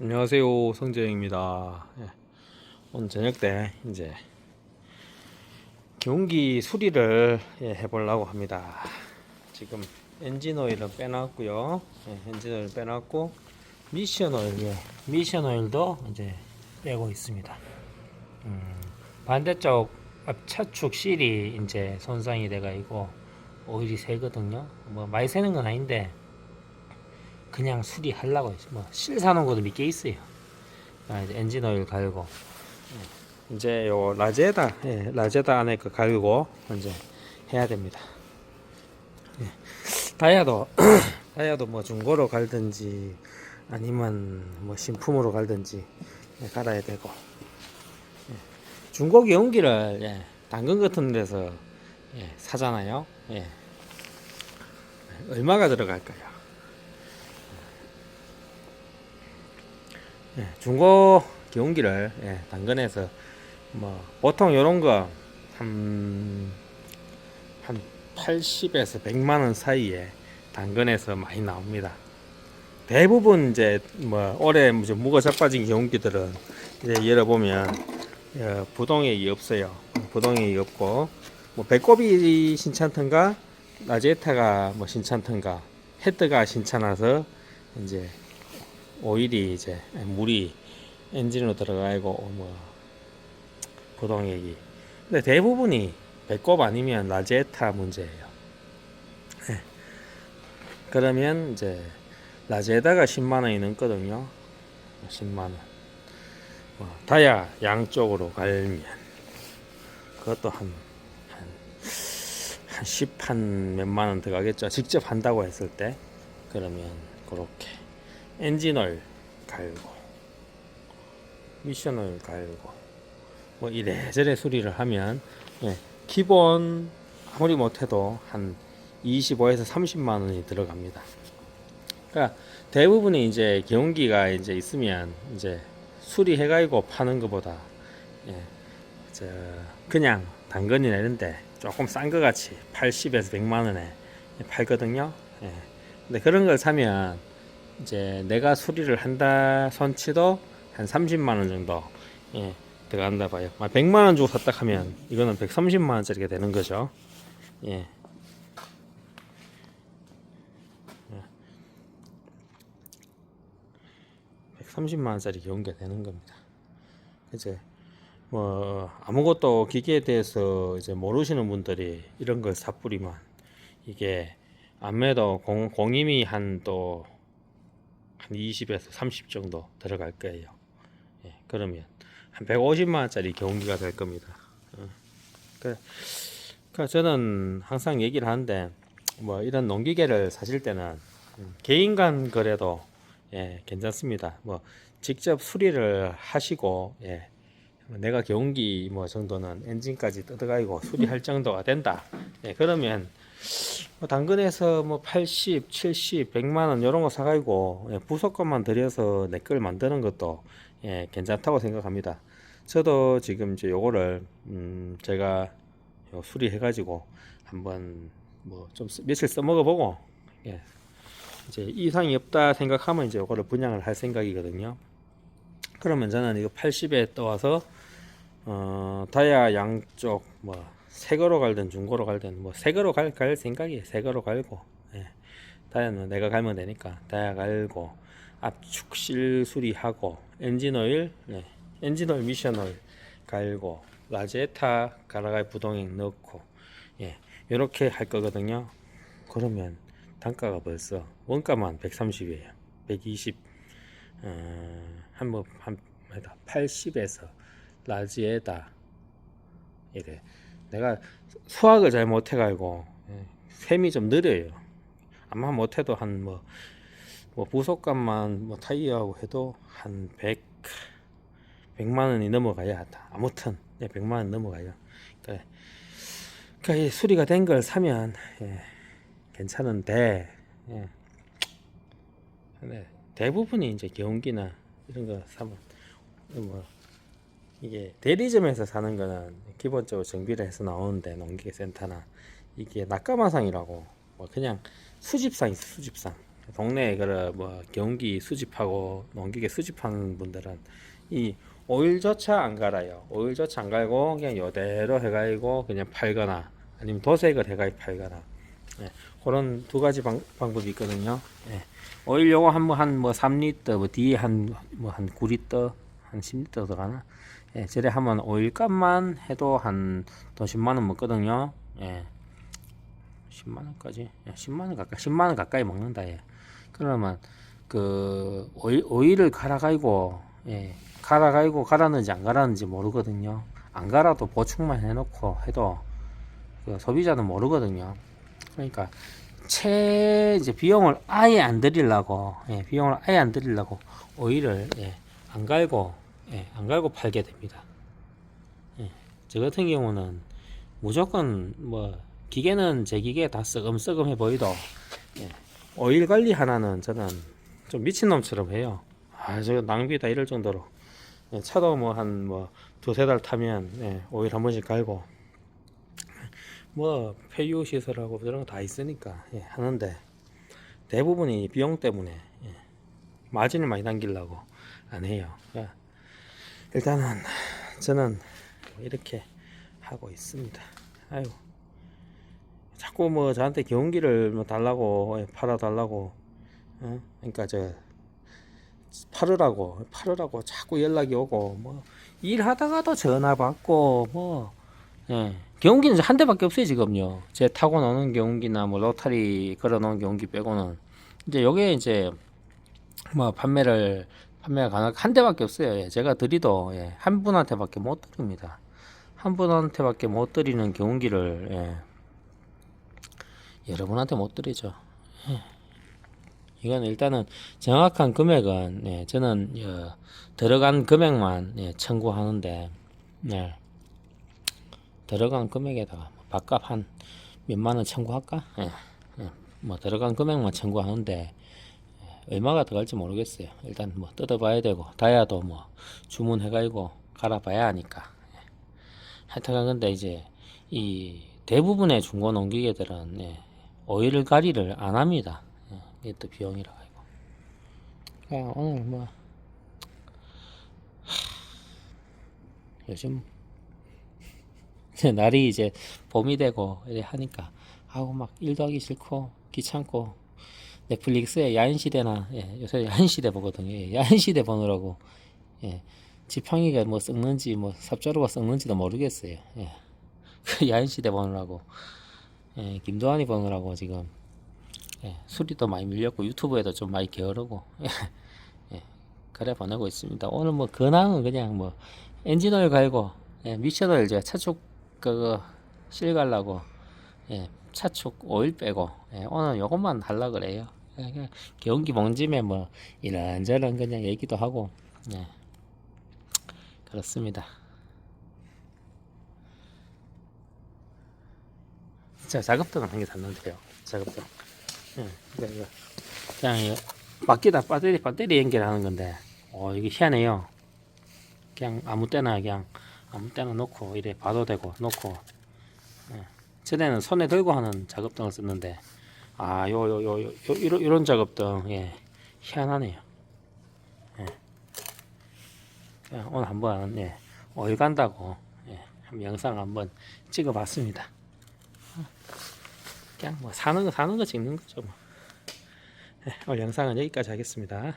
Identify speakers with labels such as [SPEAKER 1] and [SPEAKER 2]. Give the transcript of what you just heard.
[SPEAKER 1] 안녕하세요 성재영입니다. 예, 오늘 저녁 때 이제 경운기 수리를 예, 해보려고 합니다. 지금 엔진 오일은 빼놨고요. 예, 엔진 오일 빼놨고 미션 오일 예, 미션 오일도 이제 빼고 있습니다. 음, 반대쪽 앞차축 실이 이제 손상이 돼가 있고 오일이 새거든요. 뭐 많이 새는 건 아닌데 그냥 수리하려고 했어. 뭐실 사놓은 것도 몇 개 있어요. 아, 엔진 오일 갈고 예. 이제 요 라제다 예, 라제다 안에 그 갈고 이제 해야 됩니다. 예. 다이아도 다이아도 뭐 중고로 갈든지 아니면 뭐 신품으로 갈든지 예, 갈아야 되고 예. 중고 경기를 예, 당근 같은 데서 예, 사잖아요. 예. 얼마가 들어갈까요? 예, 중고 경기를 예, 당근에서 뭐 보통 요런 거 한 한 80에서 100만 원 사이에 당근에서 많이 나옵니다. 대부분 이제 뭐 올해 이제 무거 자빠진 경기들은 이제 열어보면 어, 부동액이 없어요. 부동액이 없고 뭐 배꼽이 신찮던가 라제타가 뭐 신찮던가 헤드가 신찮아서 이제 오일이 이제 물이 엔진으로 들어가고 뭐 부동액이 근데 대부분이 배꼽 아니면 라제타 문제예요. 예. 그러면 이제 라제다가 10만 원이 넘거든요. 10만 원. 뭐 다야 양쪽으로 갈면 그것도 한 한 한 10, 한 몇만 원 들어가겠죠. 직접 한다고 했을 때 그러면 그렇게 엔진 오일 갈고 미션 오일 갈고 뭐 이래저래 수리를 하면 예, 기본 아무리 못해도 한 25에서 30만 원이 들어갑니다. 그러니까 대부분이 이제 경기가 이제 있으면 이제 수리해가지고 파는 것보다 예, 저 그냥 당근이나 이런데 조금 싼 것 같이 80에서 100만 원에 팔거든요. 예. 근데 그런 걸 사면 이제 내가 수리를 한다 손치도 한 30만 원 정도 예, 들어간다 봐요. 100만 원 주고 샀다 하면 이거는 130만 원짜리가 되는 거죠. 예. 130만 원짜리 경기가 되는 겁니다. 이제 뭐 아무것도 기계에 대해서 이제 모르시는 분들이 이런 걸 삽뿌리면 이게 안매도 공, 공임이 한또 한 20에서 30 정도 들어갈 거예요. 예, 그러면 한 150만 원짜리 경기가 될 겁니다. 어. 그, 그 저는 항상 얘기를 하는데 뭐 이런 농기계를 사실 때는 음, 개인 간 거래도 예, 괜찮습니다. 뭐 직접 수리를 하시고 예, 내가 경기 뭐 정도는 엔진까지 뜯어가지고 수리할 정도가 된다. 예, 그러면 뭐 당근에서 뭐 80, 70, 100만 원 이런 거 사가지고 예, 부속값만 들여서 내 걸 만드는 것도 예, 괜찮다고 생각합니다. 저도 지금 이제 요거를 음, 제가 요 수리해가지고 한번 뭐 좀 며칠 써먹어보고 예, 이제 이상이 없다 생각하면 이제 요거를 분양을 할 생각이거든요. 그러면 저는 이거 80에 떠와서 어, 다이아 양쪽 뭐 새거로 갈든 중고로 갈든 뭐 새거로 갈, 갈 생각이에요. 새거로 갈고 예. 다이아는 내가 갈면 되니까 다이아 갈고 압축 실 수리하고 엔진 오일 예. 엔진 오일 미션 오일 갈고 라제타 가라갈 부동액 넣고 예. 이렇게 할 거거든요. 그러면 단가가 벌써 원가만 130이에요. 120 어, 한뭐한 80에서 라지에다 이래 내가 수학을 잘 못해가지고 예, 셈이 좀 느려요. 아마 못해도 한 뭐 뭐 부속값만 뭐 타이어하고 해도 한 100, 100만 원이 넘어가야 한다. 아무튼 예, 100만 원 넘어가요. 그러니까, 그러니까 이 수리가 된 걸 사면 예, 괜찮은데 예. 대부분이 이제 경기나 이런 거 사면 뭐 이게 대리점에서 사는 거는 기본적으로 정비를 해서 나오는데 농기계 센터나 이게 낙가마상이라고 뭐 그냥 수집상 있어 수집상 동네에 그래 뭐 경기 수집하고 농기계 수집하는 분들은 이 오일조차 안 갈아요. 오일조차 안 갈고 그냥 요대로 해가지고 그냥 팔거나 아니면 도색을 해가지고 팔거나 예, 그런 두 가지 방, 방법이 있거든요. 예. 오일 요거 한뭐한뭐 3리터 뭐 뒤에 한뭐한 9리터 한 10리터 들어가나? 예, 저래 하면 오일값만 해도 한돈 10만 원 먹거든요. 예. 10만 원까지? 예, 10만 원 가까이 10만 원 가까이 먹는다 예. 그러면 그 오일, 오일을 갈아가지고 예, 갈아가지고 갈았는지 안 갈았는지 모르거든요. 안 갈아도 보충만 해놓고 해도 그 소비자는 모르거든요. 그러니까 채 이제 비용을 아예 안 들이려고 예, 비용을 아예 안 들이려고 오일을 예, 안 갈고 예, 안 갈고 팔게 됩니다. 예, 저 같은 경우는 무조건 뭐 기계는 제 기계 다 썩음썩음해 보이도 예, 오일 관리 하나는 저는 좀 미친놈처럼 해요. 아, 저 낭비다 이럴 정도로 예, 차도 뭐 한 뭐 두세 달 타면 예, 오일 한 번씩 갈고 뭐 폐유 시설하고 이런 거 다 있으니까 예, 하는데 대부분이 비용 때문에 예, 마진을 많이 남기려고 안 해요. 예, 일단은 저는 이렇게 하고 있습니다. 아유 자꾸 뭐 저한테 경기를 뭐 달라고 예, 팔아 달라고 어? 그러니까 저 팔으라고 팔으라고 자꾸 연락이 오고 뭐 일하다가도 전화 받고 뭐 예. 경운기는 한 대밖에 없어요 지금요. 제 타고 노는 경운기나 뭐 로타리 걸어 놓은 경운기 빼고는 이제 요게 이제 뭐 판매를 판매가 가능 한 대밖에 없어요. 예. 제가 드리도 예. 한 분한테밖에 못 드립니다. 한 분한테밖에 못 드리는 경운기를 예. 여러분한테 못 드리죠. 예. 이건 일단은 정확한 금액은 예, 저는 어, 들어간 금액만 예, 청구하는데 네. 들어간 금액에다가 뭐 밥값 한 몇만 원 청구할까? 예, 예. 뭐 들어간 금액만 청구하는데 예, 얼마가 들어갈지 모르겠어요. 일단 뭐 뜯어봐야 되고 다야도 뭐 주문해가지고 갈아봐야 하니까. 예. 하여튼간 근데 이제 이 대부분의 중고 농기계들은 예, 오일 가리를 안 합니다. 예, 이게 또 비용이라 가지고. 아, 오늘 뭐 하, 요즘 이제 날이 이제 봄이 되고 이래 하니까 아우 막 일도 하기 싫고 귀찮고 넷플릭스에 야인시대나 예, 요새 야인시대 보거든요. 예, 야인시대 보느라고 예, 지팡이가 뭐 썩는지 뭐 삽자루가 썩는지도 모르겠어요. 예. 그 야인시대 보느라고 예, 김도환이 보느라고 지금 예, 수리도 많이 밀렸고 유튜브에도 좀 많이 게으르고 예, 예, 그래 보내고 있습니다. 오늘 뭐 근황은 그냥 뭐 엔진오일 갈고 예, 미션을 이제 차축 그거 실 갈라고 예, 차축 오일 빼고 예, 오늘 요것만 할라 그래요. 예, 그냥 경기 멍짐에 뭐 이런저런 그냥 얘기도 하고 예, 그렇습니다. 자 작업등은 한개 샀는데요. 작업등. 예, 이거 그냥 이거 바퀴다 배터리 배터리 연결하는 건데 어 이게 희한해요. 그냥 아무 때나 그냥 아무 때나 놓고 이래 봐도 되고 놓고 예. 전에는 손에 들고 하는 작업등을 썼는데 아 요 요 요 요 이런 이런 작업등 예 희한하네요 예. 오늘 한번 예 어디 간다고 예 한번 영상 한번 찍어봤습니다 어. 그냥 뭐 사는 거 사는 거 찍는 거죠 뭐 예, 오늘 영상은 여기까지 하겠습니다.